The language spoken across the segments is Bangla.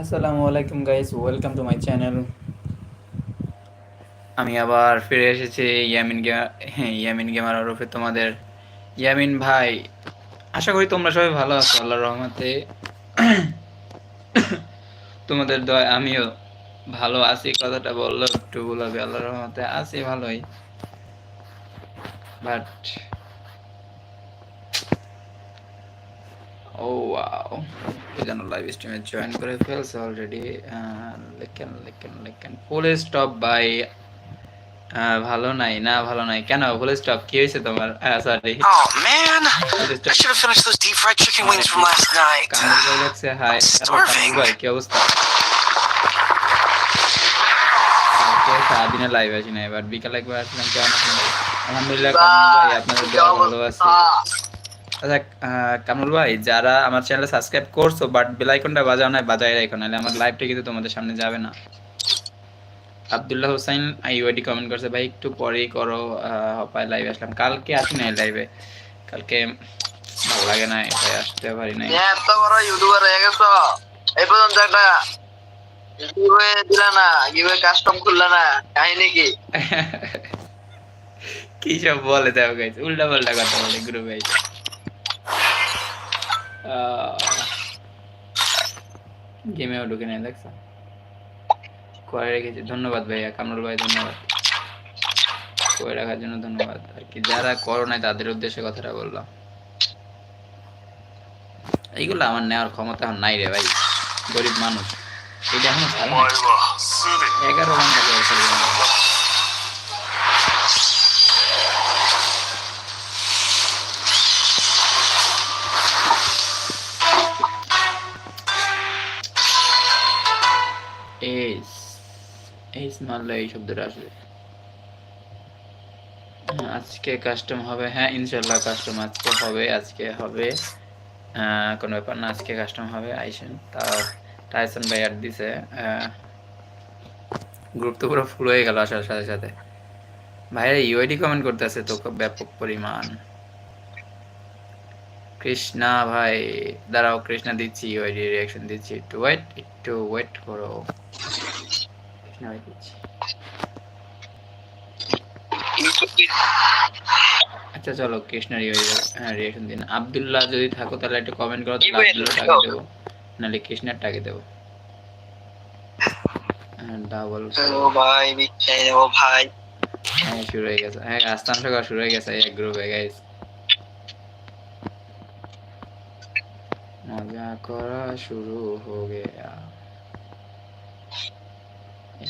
আসসালামু আলাইকুম guys welcome to my channel আমি আবার ফিরে এসেছি, ইয়ামিন গেমার ইয়ামিন গেমার ওরফে তোমাদের। ইয়ামিন ভাই, আশা করি তোমরা সবাই ভালো আছো, আল্লাহর রহমতে। তোমাদের দয়, আমিও ভালো আছি, কথাটা বলল একটু বলাবে আল্লাহর রহমতে আছি ভালোই। বাট ও ওয়াও যেন লাইভ স্ট্রিমে জয়েন করে ফেলছে অলরেডি লেখেন লেখেন লেখেন। ফুল স্টপ বাই ভালো নাই না ভালো নাই। কেন? ফুল স্টপ কি হয়েছে তোমার? Sorry Oh man, I should have finished those deep fried chicken wings from last night. কামড় লাগছে হাই. ভাই কি অবস্থা? সারাদিনে লাইভ আসি না এবার বিকালে একবার আসলাম কেমন আছেন? আলহামদুলিল্লাহ ভাই আপনাদের ভালো আছি। আচ্ছা কামরুল ভাই যারা আমার চ্যানেলে সাবস্ক্রাইব করছ বাট বেল আইকনটা বাজাও না বাজায় রাখো নাহলে আমার লাইভটা কিন্তু তোমাদের সামনে যাবে না। আব্দুল্লাহ হোসাইন আইওয়াইডি কমেন্ট করছে ভাই একটু পরেই করো হপায় লাইভে আসলাম। কালকে আসি নাই লাইভে কালকে ভালো লাগে না তাই আসতে পারি নাই। এত বড় ইউটিউবার হয়ে গেছো। এই পর্যন্ত একটা গিভওয়ে দিলা না গিভওয়ে কাস্টম খুললা না কাহিনী কি? কি সব বলে দেখো গাইছে উল্টা পাল্টা কথা বলে গ্রুপে গেমেও ঢুকে নেই, দেখছ? করে রেখেছি। ধন্যবাদ ভাইয়া, কামরুল ভাই, ধন্যবাদ। করে রাখার জন্য ধন্যবাদ। আর কি, যারা করো নাই, তাদের উদ্দেশ্যে কথাটা বললাম। এইগুলো আমার নেওয়ার ক্ষমতা নাই রে ভাই। গরিব মানুষ। এটা এখনও এগারো ঘণ্টা এই শব্দটা আসবে। হ্যাঁ, আজকে কাস্টম হবে। হ্যাঁ ইনশাল্লাহ কাস্টম আজকে হবে আজকে হবে। কোনো ব্যাপার না আজকে কাস্টম হবে আইসেন। তা টাইসন ভাই দিছে গ্রুপ তো পুরো ফুল হয়ে গেল আসার সাথে সাথে। ভাইরা ইউআইডি কমেন্ট করতেছে তো ব্যাপক পরিমাণ। কৃষ্ণা ভাই দাঁড়াও কৃষ্ণা দিচ্ছি ইউআইডি রিয়াকশন দিচ্ছি। একটু ওয়েট একটু ওয়েট করো। কৃষ্ণা দিচ্ছি। আচ্ছা চলো কৃষ্ণার রিয়াকশন দিন। আব্দুল্লাহ যদি থাকো তাহলে একটু কমেন্ট করো তাহলে আব্দুল্লাহ টাকে দেবো। নাহলে কৃষ্ণার টাকে দেবো ডাবল ভাই বিচ্ছাই ও ভাই। হ্যাঁ শুরু হয়ে গেছে। হ্যাঁ আস্তান সকাল শুরু হয়ে গেছে এক গ্রুপে গাইস মজা করা শুরু হো গেয়া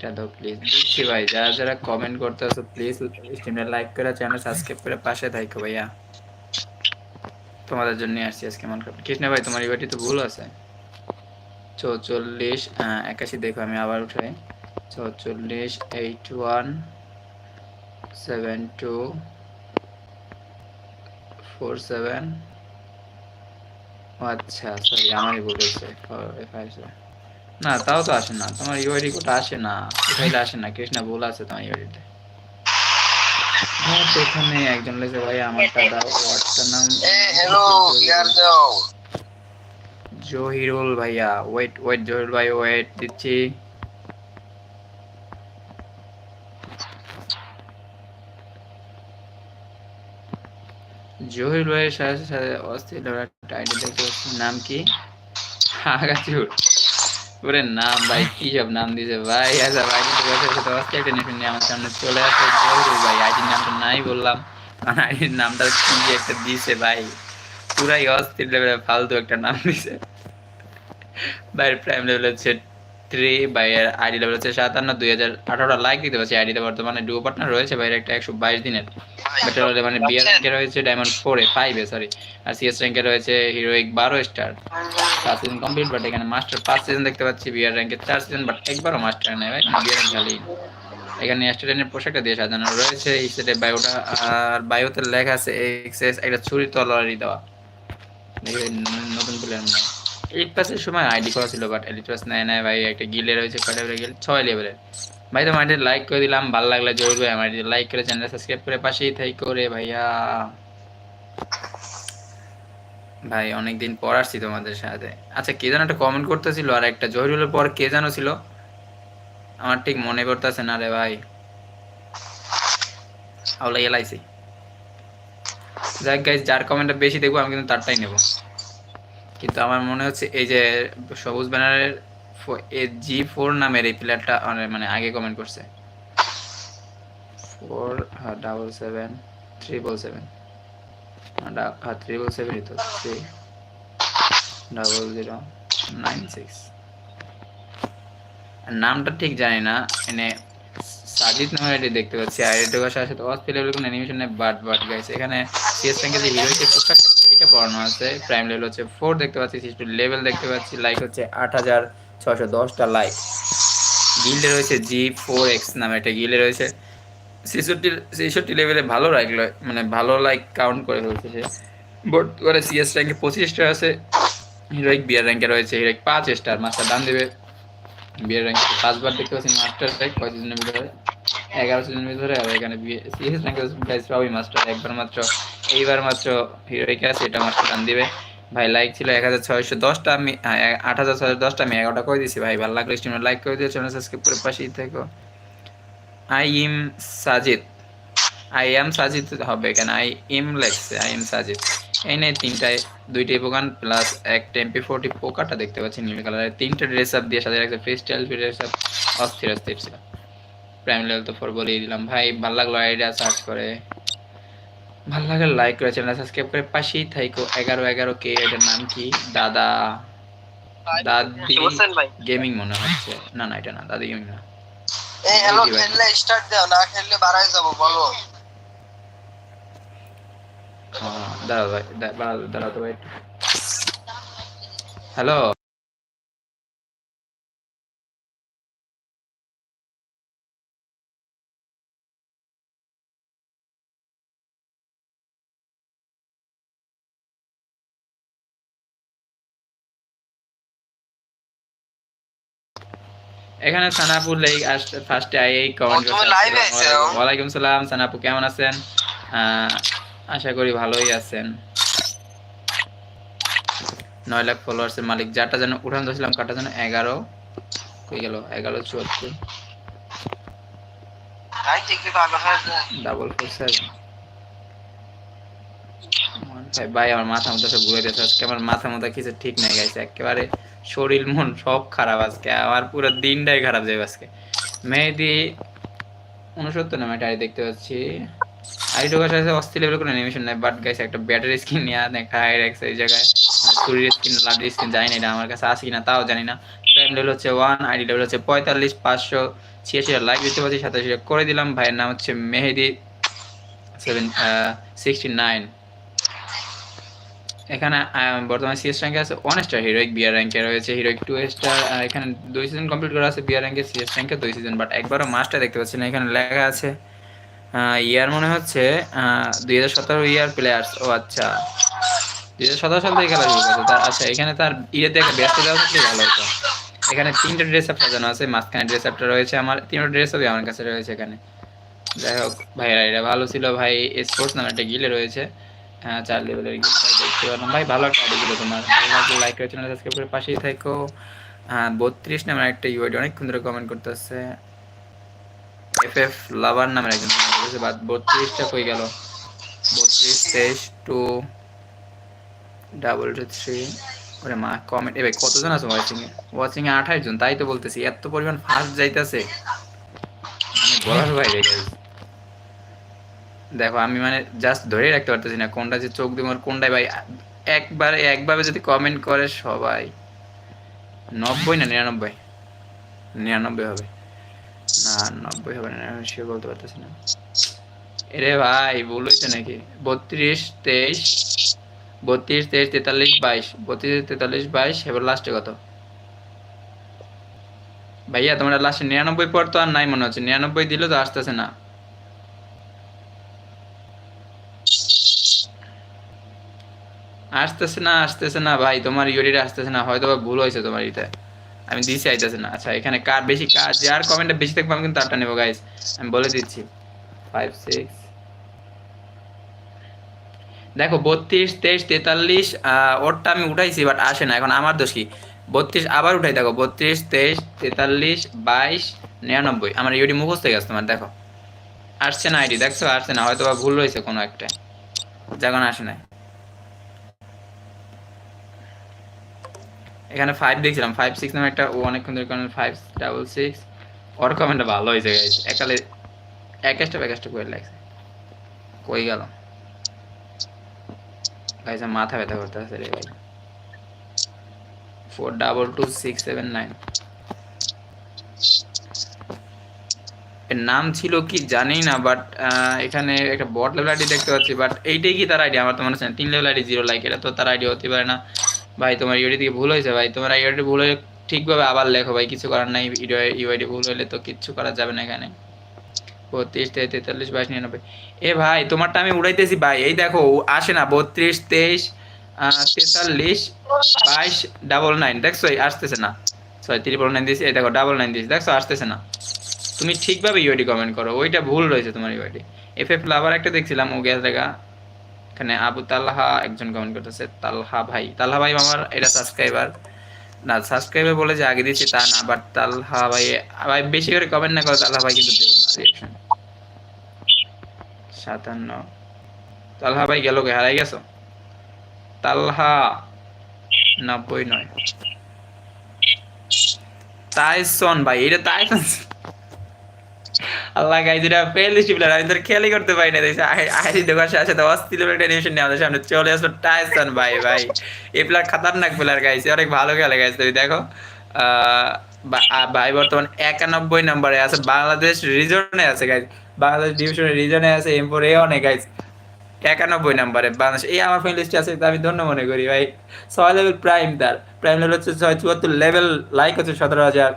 এটা দাও প্লিজ দিচ্ছি ভাই, যারা যারা কমেন্ট করতেছো প্লিজ স্ট্রিমে লাইক করে চ্যানেল সাবস্ক্রাইব করে পাশে থাকো ভাইয়া। তোমাদের জন্য আসছি আজকে মন খারাপ। কৃষ্ণ ভাই, তোমার ইবাটি তো ভুল আছে? চৌচল্লিশ একাশি দেখো, আমি আবার উঠাই। চৌচল্লিশ eight one seven two four seven আচ্ছা সরি আমারই ভুল হয়েছে। ফাইভ সেভেন না তাও তো আসে না। তোমার ইউআইডি কোটা আসে না উঠাইলে আসে না কৃষ্ণা ভুল আছে তোমার ইউআইডিতে এখানে একজন লেগেছে ভাই আমারটা দাও ওয়ার্ডটার নাম এ হ্যালো আর দাও জহিরুল ভাইয়া ওয়েট ওয়েট জহিরুল ভাই ওয়েট দিচ্ছি। জহিরুল ভাইয়ের সাথে সাথে অস্থির একটা আইডি দেখতে নাম কি? আগাচুর। ওরে নাম ভাই, কি সব নাম দিছে ভাই? আচ্ছা ভাই তো অস্থির একটা নেশন নিয়ে আমার সামনে চলে আসে। ভাই, আইডির নামটা নাই বললাম। কারণ নামটা কি একটা দিছে ভাই? পুরাই অস্থির লেভেলের ফালতু একটা নাম দিছে। ভাই প্রাইম লেভেলের হচ্ছে থ্রি বাইরের আইডি লেভেল হচ্ছে সাতান্ন দুই হাজার আঠারোটা লাইক দিতে পারছি আইডিতে। বর্তমানে ডুও পার্টনার রয়েছে বাইরে একটা একশো বাইশ দিনের। বেটার মানে বিয়ার র্যাঙ্কে রয়েছে ডায়মন্ড ফোরে ফাইভে সরি আর সিএস র্যাঙ্কে রয়েছে হিরোইক বারো স্টার চার সিজন কমপ্লিট বাট এখানে মাস্টার পাঁচ সিজন দেখতে পাচ্ছি বিয়ার র্যাঙ্কে চার সিজন বাট একবারও মাস্টার নেই ভাই বিয়ার র্যাঙ্ক খালি। এখানে স্টুডেন্টের পোশাকটা দিয়ে সাজানো রয়েছে এই সেটে বায়োটা আর বায়োতে লেখা আছে এক্সেস একটা ছুরি তলোয়ারি দেওয়া। নতুন প্লেয়ার এইট পাসের সময় আইডি করা ছিল বাট এলিট নেয় নেয় ভাই। একটা গিলে রয়েছে লেভেলে গিল ছয় লেভেলের ভাই তো মাইন্ডে লাইক করে দিলাম, ভালো লাগলে জরুর ভাই। আমার লাইক করে চ্যানেল সাবস্ক্রাইব করে পাশেই থাই করে ভাইয়া। ভাই, অনেকদিন পর আসছি তোমাদের সাথে। আচ্ছা কে যেন একটা কমেন্ট করতেছিল, আর একটা জহিরুলের পর কে যেন ছিল? আমার ঠিক মনে করতেছে না রে ভাই। আওলা এলাইছি যাক গাইজ যার কমেন্টটা বেশি দেখব, আমি কিন্তু তারটাই নেব। কিন্তু আমার মনে হচ্ছে এই যে সবুজ ব্যানারের জি ফোর নামের এই প্লেয়ারটা মানে আগে কমেন্ট করছে। Four double seven triple seven triple তো three double zero nine six নামটা ঠিক জানি না, এনে সাজিদ নামের এটি দেখতে পাচ্ছি। আর এটি ভাষা সাথে কোনো অ্যানিমেশন নেই বাট বাট গাইছে এখানে সিএস যে হিরো এটা পড়ানো আছে। প্রাইম লেভেল হচ্ছে ফোর দেখতে পাচ্ছি সিস্টু লেভেল দেখতে পাচ্ছি লাইক হচ্ছে আট হাজার ছশো দশটা লাইক গিল্ডে রয়েছে জি ফোর এক্স নামে একটা গিল্ডে রয়েছে। ছেষট্টি ছেষট্টি লেভেলে ভালো লাইক মানে ভালো লাইক কাউন্ট করে ফেলছে সে। বর্তমানে সিএস র্যাঙ্কে পঁচিশটা আছে। হিরোইক বিয়ার র্যাঙ্কে রয়েছে হিরোইক পাঁচ স্টার মাস্টার দাম দেবে। বিয়ের র্যাঙ্ক পাঁচবার দেখতে পাচ্ছি মাস্টার র্যাঙ্ক কয় সিজনের ভিতরে, এগারো সিজনের ভিতরে, আর এখানে বিয়ে সিএস র্যাঙ্কে গাইস সবই মাস্টার একবার মাত্র। এইবার মাত্র হিরোইক আছে এটা মাস্টার দাম দিবে। ভাই লাইক ছিল এক হাজার ছয়শো দশটা আমি হ্যাঁ, আট হাজার ছয়শো দশটা আমি এগারোটা করে দিয়েছি। ভাই ভালো লাগলে স্ট্রিমে লাইক করে দিও চ্যানেল সাবস্ক্রাইব করে পাশেই থেকো। আই ইম সাজিদ আই এম সাজিদ হবে কেন? আই এম লেখছে আই এম সাজিদ এই নেই তিনটায় দুইটি পোকান প্লাস একটা এমপি ফোরটি পোকাটা দেখতে পাচ্ছি নীল কালারের। তিনটা ড্রেস আপ দিয়ে সাথে একটা ফ্রি স্টাইল ড্রেস আপ অস্থির অস্থির ছিল। প্রাইম লেভেল তো ফোর বলেই দিলাম। ভাই ভালো লাগল আইডিয়া সার্চ করে। ভালো লাগলে লাইক করে চ্যানেল সাবস্ক্রাইব করে পাশেই থাইকো। এগারো এগারো কে এটার নাম কি? দাদা। দাদি গেমিং মনে হচ্ছে। না না এটা না দাদি গেমিং না। এই হ্যালো খেললে স্টার্ট দাও না খেললে বাড়াই যাব বলো। দাঁড়াও ভাই দাঁড়াও তো ভাই। হ্যালো এখানে সানাপু লেগ ফার্স্টে আই এই কমেন্ট? ওয়ালাইকুম সালাম সানাপু কেমন আছেন? আশা করি ভালোই আছেন। নয় লাখ ফলোয়ার্সের মালিক যারটা যেন উঠান ধরছিলাম কাটা যেন এগারো। কই গেল? এগারো চুয়াত্তর। ডাবল ফোর সেভেন ভাই ভাই, আমার মাথা মতো সব ঘুরে দিয়েছে আজকে আমার মাথা মতো কিছু ঠিক নাই গাইছে একেবারে শরীর, মন সব খারাপ আজকে। আমার পুরো দিনটাই খারাপ যাবে আজকে। মেহেদি উনসত্তর নামে একটা দেখতে পাচ্ছি। আইডি কাছে আছে অস্থির লেভেল কোনো অ্যানিমেশন নাই বাট গাইছে একটা ব্যাটারি স্কিন নিয়ে দেখা হাই রাখছে এই জায়গায়। শরীরের স্কিন লাডি স্কিন জানি না আমার কাছে আছে কিনা, তাও জানি না। প্রাইম লেভেল হচ্ছে ওয়ান আইডি লেভেল হচ্ছে পঁয়তাল্লিশ, পাঁচশো ছিয়াশি লাইক দিতে পারছি সাতাশি করে দিলাম। ভাইয়ের নাম হচ্ছে মেহেদি সেভেন সিক্সটি নাইন এখানে বর্তমানে সিএস র্যাঙ্কে আছে ওয়ান স্টার হিরোইক বিয়ার র্যাঙ্কে রয়েছে হিরোইক টু স্টার এখানে দুই সিজন কমপ্লিট করা আছে বিয়ার র্যাঙ্কে সিএস র্যাঙ্কে দুই সিজন বাট একবারও মাস্টার দেখতে পাচ্ছি না, এখানে লেখা আছে ইয়ার মনে হচ্ছে দুই হাজার সতেরো ইয়ার প্লেয়ার্স ও আচ্ছা দুই হাজার সতেরো সাল থেকে খেলা শুরু তার আচ্ছা এখানে তার ইয়েতে একটা ব্যস্ত দেওয়া থাকলে ভালো হতো? এখানে তিনটে ড্রেস আপ সাজানো আছে, মাঝখানে ড্রেস আপটা রয়েছে আমার, তিনটা ড্রেস আপই আমার কাছে রয়েছে এখানে। যাই হোক, ভাইরা এটা ভালো ছিল ভাই স্পোর্টস নামে একটা গিলে রয়েছে। হ্যাঁ চার লেভেলের দেখতে পেলাম। ভাই, ভালো একটা আইডি ছিল তোমার। ভালো লাগলে লাইক করে চ্যানেল সাবস্ক্রাইব করে পাশেই থাকো। হ্যাঁ বত্রিশ নামের একটা ইউআইডি অনেকক্ষণ ধরে কমেন্ট করতেছে। এফ এফ লাভার নামের একজন বাট বত্রিশটা কই গেল? বত্রিশ, তেইশ, টু ডাবল টু থ্রি ওরে মা কমেন্ট এ ভাই, কতজন আছে ওয়াচিং এ? ওয়াচিং এ আঠাশ জন, তাই তো বলতেছি, এত পরিমাণ ফাস্ট যাইতেছে। মানে বলার বাইরে, guys। দেখো, আমি মানে জাস্ট ধরেই রাখতে পারতেছি না কোনটা যে চোখ দিব কোনটাই ভাই। একবারে, একভাবে যদি কমেন্ট করে সবাই, নব্বই না নিরানব্বই? নিরানব্বই হবে। না, নব্বই হবে না সে বলতে পারতেছি না। এরে ভাই হয়েছে নাকি? বত্রিশ, তেইশ বত্রিশ, তেইশ, তেতাল্লিশ, বাইশ। বত্রিশ, তেতাল্লিশ, বাইশ, এবার লাস্টে কত? ভাইয়া, তোমরা লাস্টে নিরানব্বই পর তো আর নাই মনে হচ্ছে। নিরানব্বই দিলে তো আসতেছে না। আসতেছে না আসতেছে না, ভাই, তোমার ইউরিটা আসতেছে না হয়তো ভুল হয়েছে তোমার ইটা আমি দিছি আইতেছে না। আচ্ছা এখানে কার বেশি কার, যার কমেন্টটা বেশি থাকবে আমি কিন্তু তারটা নেব গাইস আমি বলে দিচ্ছি। ফাইভ সিক্স দেখো, বত্রিশ, তেইশ, তেতাল্লিশ ওরটা আমি উঠাইছি বাট আসে না, এখন আমার দোষ কি? বত্রিশ আবার উঠাই, দেখো, বত্রিশ, তেইশ, তেতাল্লিশ, বাইশ, নিরানব্বই। আমার ইউডি মুখস্থ হয়ে গেছে তোমার, দেখো। আসছে না আইডি, দেখছ? আসছে না হয়তো বা ভুল রয়েছে কোনো একটা। যখন আসে না এখানে ফাইভ দেখছিলাম ফাইভ সিক্স নামে একটা ও অনেকক্ষণ কারণ ফাইভ ডাবল সিক্স ওর কমেন্টটা ভালো হয়েছে গাইজ একালে এক একটা এক একটা করে লাগছে। কই গেল? গাইজ মাথা ব্যথা করতে আছে রে ভাই। Four double two six seven nine এর নাম ছিল কি জানি না বাট এখানে একটা বট লেভেল আইডি দেখতে পাচ্ছি বাট এইটাই কি তার আইডি আমার তো মনে হচ্ছে। তিন লেভেল আইডি জিরো লাইক এটা তো তার আইডি হতে পারে না। ভাই, তোমার ইউডি থেকে ভুল হয়েছে ভাই। তোমার ইউডি ভুল হয়ে ঠিকভাবে আবার লেখো ভাই, কিছু করার নাই। ইউআইডি ভুল হলে তো কিচ্ছু করা যাবে না এখানে। বত্রিশ, তেইশ, তেতাল্লিশ, বাইশ, নিরানব্বই। এ ভাই, তোমারটা আমি উড়াইতেছি ভাই। এই দেখো আসে না। বত্রিশ, তেইশ তেতাল্লিশ, বাইশ, ডাবল নাইন। দেখছ? আসতেছে না। সরি ত্রিপল নাইন দিয়েছি। এই দেখো ডাবল নাইন দিয়েছি। দেখছ? আসতেছে না। তুমি ঠিকভাবে ইউআইডি কমেন্ট করো। ওইটা ভুল রয়েছে তোমার ইউআইডি এফ এফ লাভার একটা দেখছিলাম, ও গ্যাস দেখা এখানে আবু তালহা একজন কমেন্ট করতেছে, তালহা ভাই। তালহা ভাই আমার এটা সাবস্ক্রাইবার না সাবস্ক্রাইবার বলে যে আগে দিয়েছি তা না বাট তালহা ভাই ভাই বেশি করে কমেন্ট না করো তালহা ভাই কিন্তু দেবো না রিয়াকশন সাতান্ন। তালহা ভাই গেল কে হারাই গেছো? তালহা নব্বই নয়। তাইসন ভাই, এটা তাইসন। আল্লাহ গাইজ এটা প্লেয়ার আমি তোর করতে পারি না দেখছি সাথে অস্থির নিয়ে আমাদের সামনে চলে আসলো টাইসন ভাই ভাই। এই প্লেয়ার খাতারনাক প্লেয়ার গাইছে অনেক ভালো খেলে গাইছে তুমি দেখো ভাই বর্তমান একানব্বই নম্বরে আছে, বাংলাদেশ রিজনে আছে গাইজ বাংলাদেশ ডিভিশনের রিজনে আছে এমপোর এ অনেক গাইজ একানব্বই নম্বরে বাংলাদেশ, এই আমার লিস্টে আছে, আমি ধন্য মনে করি ভাই। ছয় লেভেল প্রাইম তার প্রাইম লেভেল হচ্ছে ছয়, চুয়াত্তর লেভেল লাইক হচ্ছে সতেরো হাজার।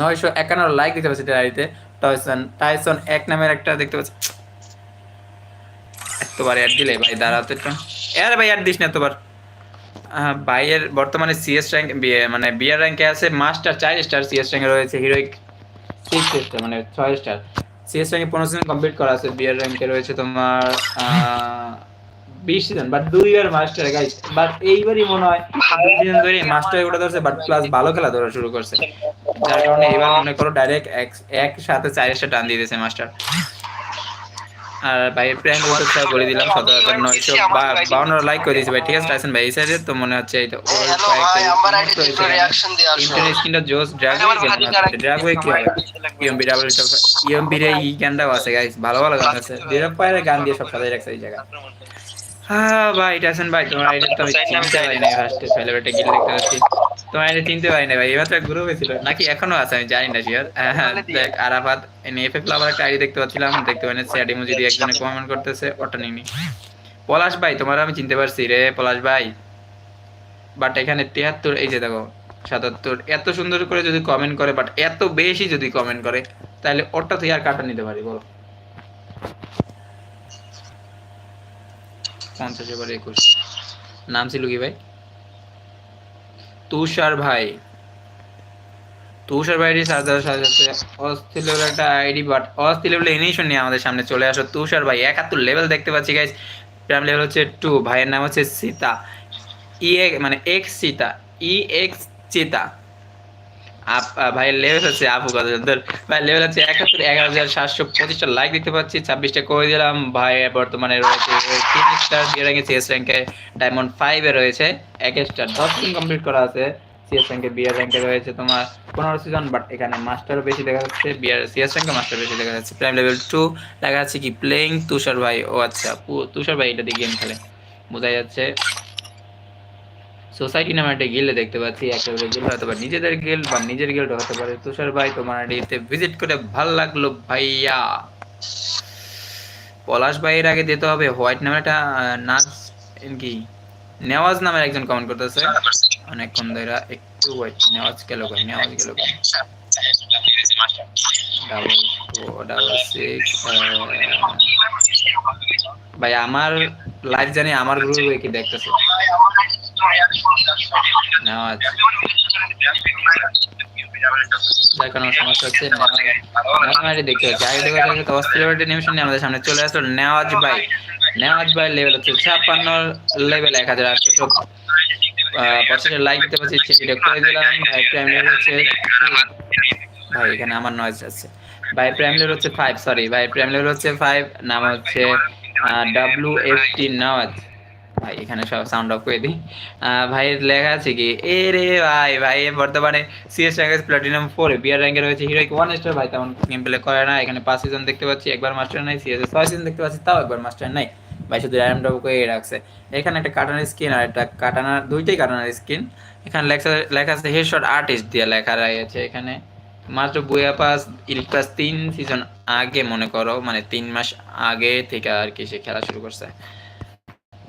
নয়শো একান্ন লাইক দিতে পারছে ডায়েরিতে টাইসন টাইসন এক নামের একটা দেখতে পাচ্ছি। এতবার অ্যাড দিলে ভাই, দাঁড়াও তো একটু। এর ভাই অ্যাড দিস না এতবার। ভাইয়ের বর্তমানে সিএস র্যাঙ্ক মানে বিয়ার র্যাঙ্কে আছে মাস্টার চার স্টার সিএস র্যাঙ্কে রয়েছে হিরোইক সিক্স স্টার মানে ছয় স্টার সিএস র্যাঙ্কে পনেরো কমপ্লিট করা আছে বিয়ার র্যাঙ্কে রয়েছে তোমার বিশ সিজন বাট দুইবার মাস্টার গাইস বাট এইবারই মনে হয় দুই সিজন ধরে মাস্টার ওটা ধরছে বাট প্লাস ভালো খেলা ধরা শুরু করছে। যার কারণে এবার মনে করো ডাইরেক্ট এক স্টার টান দিয়ে দিয়েছে মাস্টার। আর ভাই বলতে বলে দিলাম সতেরো হাজার নয়শো বাউন্ন লাইক করে দিয়েছে ভাই ঠিক আছে? টাইসন ভাই এই সাইডে তো মনে হচ্ছে এই তো ইন্টারনেট স্ক্রিনটা জোস ড্রাগওয়ে কেন ড্রাগওয়ে কি হবে? ইএমবি ডাবল রে ই গানটাও আছে গাইস ভালো ভালো গান আছে। ডিরেক্ট ফায়ারে গান দিয়ে সব সাজাই রাখছে এই জায়গা হ্যাঁ ভাই টাইসন ভাই। তোমার আইডি তো আমি চিনতে পারি না ফার্স্টে সেলিব্রিটি গিল দেখতে পাচ্ছি। তোমার আইডি চিনতে পারি না ভাই এবার তো গ্রুপে ছিল নাকি এখনও আছে আমি জানি না শিওর দেখ আরাফাত এফএফ লাভার একটা আইডি দেখতে পাচ্ছিলাম। দেখতে পারেন স্যাড ইমোজি দিয়ে একজনে কমেন্ট করতেছে ওটা নিনি পলাশ ভাই তোমার আমি চিনতে পারছি রে পলাশ ভাই। বাট এখানে তিয়াত্তর এই যে দেখো সাতাত্তর। এত সুন্দর করে যদি কমেন্ট করে বাট এত বেশি যদি কমেন্ট করে তাহলে ওরটা থেকে আর কাটা নিতে পারি বলো। পঞ্চাশ, এবার একুশ। নাম ছিল কি ভাই? তুষার ভাই। তুষার সাথে সাথে অস্থির লেভেল একটা আইডি বাট অস্থির লেভেল এনিমেশন নিয়ে আমাদের সামনে চলে আসো। তুষার ভাই, একাত্তর লেভেল দেখতে পাচ্ছি গাইস প্রাইম লেভেল হচ্ছে টু ভাইয়ের নাম হচ্ছে সীতা। ই মানে এক্স সীতা। ই এক্স চিতা আহ, লেভেল হচ্ছে আপু কত ভাই লেভেল হচ্ছে একাত্তর এগারো হাজার সাতশো পঁচিশটা লাইক দিতে পাচ্ছি ছাব্বিশটা করে দিলাম। ভাই বর্তমানে রয়েছে তিন স্টার দিয়ে র্যাঙ্কে সিএস র্যাঙ্কে ডায়মন্ড ফাইভে রয়েছে এক স্টার দশ কমপ্লিট করা আছে। সিএস র্যাঙ্কে বিয়ার র্যাঙ্কে রয়েছে তোমার পনেরো সিজন বাট এখানে মাস্টারও বেশি দেখা যাচ্ছে বিয়ার সিএস র্যাঙ্কে মাস্টার বেশি দেখা যাচ্ছে। প্রাইম লেভেল টু দেখা যাচ্ছে কি প্লেইং তুষার ভাই ও আচ্ছা তুষার ভাই এটা দিয়ে গেম খেলে। বোঝা যাচ্ছে। সোসাইটি নামে একটা গিল্ড দেখতে পাচ্ছি। একেবারে গিল্ড হতে পারে নিজেদের গিল্ড বা নিজের গিল্ড হতে পারে। তুষার ভাই তোমার এতে ভিজিট করে ভালো লাগল ভাইয়া। পলাশ ভাইয়ের আগে দিতে হবে। হোয়াইট নামে একটা নাচ কি? নেওয়াজ নামের একজন কমেন্ট করতেছে। অনেকক্ষণ ধরে একটু হোয়াইট নেওয়াজ গেল কই? নেওয়াজ গেল কই? ডাবল ডাবল সিক্স ভাই আমার লাইভ জানি আমার গ্রুপে কি দেখতেছে? নেওয়াজ আমাদের সামনে নেওয়াজ ভাই। নেওয়াজ লেভেল হচ্ছে ছাপ্পান্ন লেভেল এক হাজার করে দিলাম। ভাই হচ্ছে ভাই, এখানে আমার আছে ভাই প্রাইম হচ্ছে ফাইভ সরি ভাই হচ্ছে ফাইভ নাম হচ্ছে টি ভাই, এখানে সব সাউন্ড অফ করে দিই। ভাইয়ের লেখা আছে কি? এ রে ভাই ভাই, বর্তমানে সিএস র্যাঙ্কের প্লাটিনাম ফোরে বিআর র্যাঙ্কে রয়েছে হিরোইক ওয়ান স্টার ভাই, তেমন গেম প্লে করে না। এখানে পাঁচ সিজন দেখতে পাচ্ছি, একবার মাস্টার নাই সিএস ছয় সিজন দেখতে পাচ্ছি, তাও একবার মাস্টার নাই। ভাই, শুধু র্যাম ডব করে রাখছে। এখানে একটা কাটানোর স্কিন আর একটা কাটানার, দুইটাই কাটানোর স্কিন এখানে লেখা লেখা আছে হেডশট আর্টিস্ট দিয়ে লেখা রয়েছে এখানে। মাত্র বুয়া পাস ইলিট পাস তিন সিজন আগে, মনে করো মানে তিন মাস আগে থেকে আর কি সে খেলা শুরু করছে।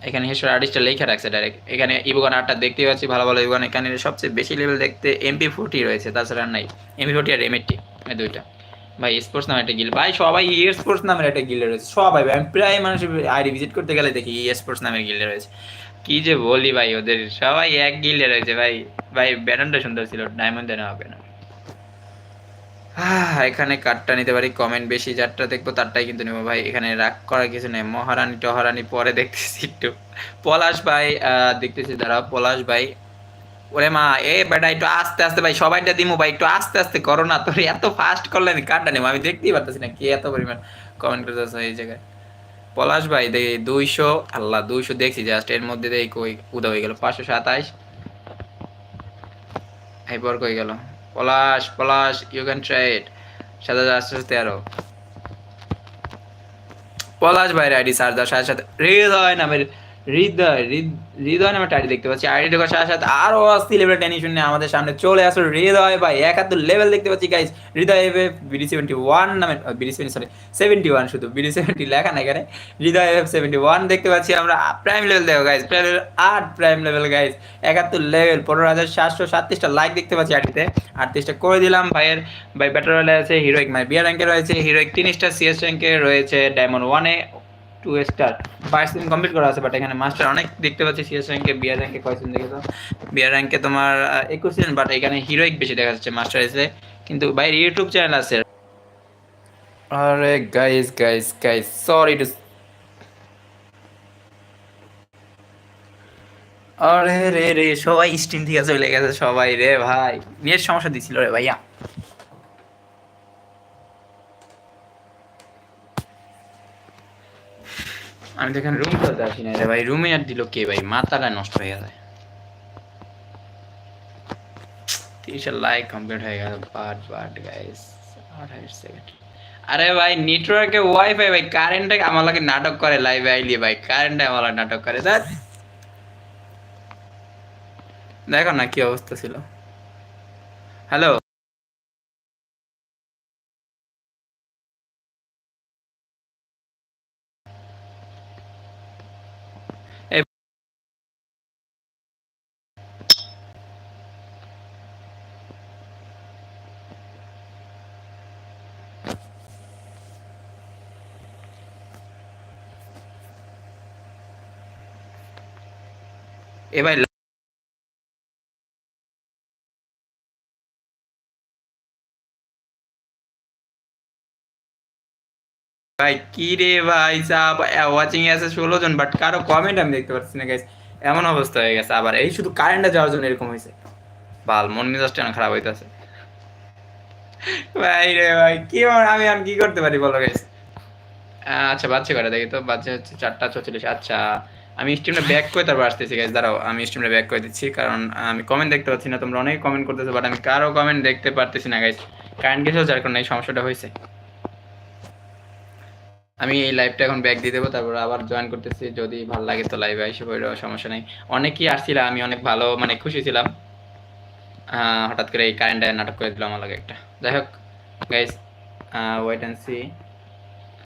এখানে হেসর আর্টিস্টটা লেখা রাখছে ডাইরেক্ট এখানে ইবুগান আটটা দেখতে পাচ্ছি, ভালো ভালো ইবুগান এখানে সবচেয়ে বেশি লেভেল দেখতে এমপি ফোর্টি রয়েছে, তাছাড়া নাই। এমপি ফোর্টি আর এমএটি এই দুইটা। ভাই স্পোর্টস নামের একটা গিল ভাই, সবাই ই স্পোর্টস নামের একটা গিল্ডে রয়েছে, সবাই ভাই। প্রায় মানুষের আইডি ভিজিট করতে গেলে দেখি ই স্পোর্টস নামের গিল্ডে রয়েছে। কি যে বলি ভাই, ওদের সবাই এক গিল্ডে রয়েছে ভাই। ভাই, ব্যাটনটা সুন্দর ছিল ডায়মন্ড দেওয়া হবে না। এখানে কার্ডটা নিতে পারি কমেন্ট বেশি যারটা দেখব, তারটাই কিন্তু নেব। ভাই, এখানে রাগ করার কিছু নেই, মহারানী টহারানি পরে দেখতেছি একটু। পলাশ ভাই দেখতেছি, দাঁড়াও, পলাশ ভাই। ওরে মা, এ বেটা, একটু আস্তে আস্তে ভাই, সবাইটা দিমু ভাই, একটু আস্তে আস্তে করো না, তোর এত ফাস্ট করলে আমি নেব, আমি দেখতেই পারতেছি না, কে এত পরিমাণ কমেন্ট করতেছে এই জায়গায়। পলাশ ভাই, দেখি দুইশো, আল্লাহ, দুইশো দেখছি জাস্ট এর মধ্যে দেখি, কই, উদা হয়ে গেল, পাঁচশো সাতাইশ এরপর কই গেল? Palash Palash you can try it সাত হাজার আটশো তেরো। পলাশ ভাইয়ের আইডি সার দেওয়ার সাথে সাথে। হৃদয় নামের হৃদয়, হৃদ- হৃদয় নামের আইডি দেখতে পাচ্ছি। আইডি ঢোকার সাথে সাথে আরও অস্থি লেভেল টেনশন নিয়ে আমাদের সামনে চলে আসলো হৃদয় ভাই। একাত্তর লেভেল দেখতে পাচ্ছি guys Hridoy F BD seventy one নামের BD seventy sorry seventy one শুধু। বিডি সেভেন্টি লেখা না এখানে। হৃদয় এফ সেভেন্টি ওয়ান দেখতে পাচ্ছি আমরা। প্রাইম লেভেল দেখো গাইস প্রাইম আট প্রাইম লেভেল গাইস একাত্তর লেভেল পনেরো হাজার সাতশো সাতত্রিশটা লাইক দেখতে পাচ্ছি আইডিতে। আটত্রিশটা করে দিলাম ভাইয়ের। ভাই ব্যাটার আছে হিরোইক মাই বিয়ার র্যাঙ্কে রয়েছে। হিরোইক স্টার সিএস র্যাঙ্কে রয়েছে ডায়মন্ড ওয়ানে টু স্টার বাইশ দিন কমপ্লিট করা আছে বাট এখানে মাস্টার অনেক দেখতে পাচ্ছি সিএস র্যাঙ্কে বিয়ার র্যাঙ্কে কয়েকদিন দেখেছ? বিয়ার র্যাঙ্কে তোমার একুশ দিন বাট এখানে হিরোইক বেশি দেখা যাচ্ছে মাস্টার এসে। কিন্তু ভাইয়ের ইউটিউব চ্যানেল আছে। আরে guys guys guys sorry to আরে রে রে, সবাই স্টিম থেকে চলে গেছে, সবাই রে ভাই। নেট সমস্যা দিছিল রে ভাইয়া। আমি তো এখানে রুম করতে আসি না রে ভাই। রুমে আর দিল কে ভাই? মাথাটা নষ্ট হয়ে গেছে। লাইক কমপ্লিট হয়ে গেল। বাট বাট গাইস সেকেন্ড আরে ভাই নেটওয়ার্কে ওয়াইফাই ভাই কারেন্টে আমার লাগে নাটক করে লাইভে আইলি ভাই। কারেন্টে আমার নাটক করে। দেখ দেখো না কি অবস্থা ছিল। হ্যালো এ ভাই, কি রে ভাই, সাব ওয়াচিং আছে ষোলো জন বাট কারও কমেন্ট আমি দেখতে পাচ্ছি না এমন অবস্থা হয়ে গেছে আবার। এই শুধু কারেন্টে যাওয়ার জন্য এরকম হয়েছে। ভালো মন মেজাজটা না খারাপ হইতাছে। ভাই রে ভাই, কি আমি আর কি করতে পারি বলো গাইস আচ্ছা বাচ্চা করে দেখি তো? বাচ্চা হচ্ছে চারটা চৌচল্লিশ আচ্ছা আমি স্ট্রিমটা ব্যাক করে তারপর আসতেছি গাইস দাঁড়াও, আমি স্ট্রিমটা ব্যাক করে দিচ্ছি, কারণ আমি কমেন্ট দেখতে পাচ্ছি না, তোমরা অনেক কমেন্ট করতেছো বাট আমি কারও কমেন্ট দেখতে পারতেছি না গাইস কারেন্ট গেছেও যার কারণে এই সমস্যাটা হয়েছে। আমি এই লাইভটা এখন ব্যাক দিয়ে দেবো, তারপর আবার জয়েন করতেছি, যদি ভালো লাগে তো লাইভে এসে পড়ে সমস্যা নেই। অনেকেই আসছিল, আমি অনেক ভালো মানে খুশি ছিলাম। হঠাৎ করে এই কারেন্টে নাটক করে দিলাম আমার লাগে একটা। যাই হোক গাইস ওয়েট অ্যান্ড সি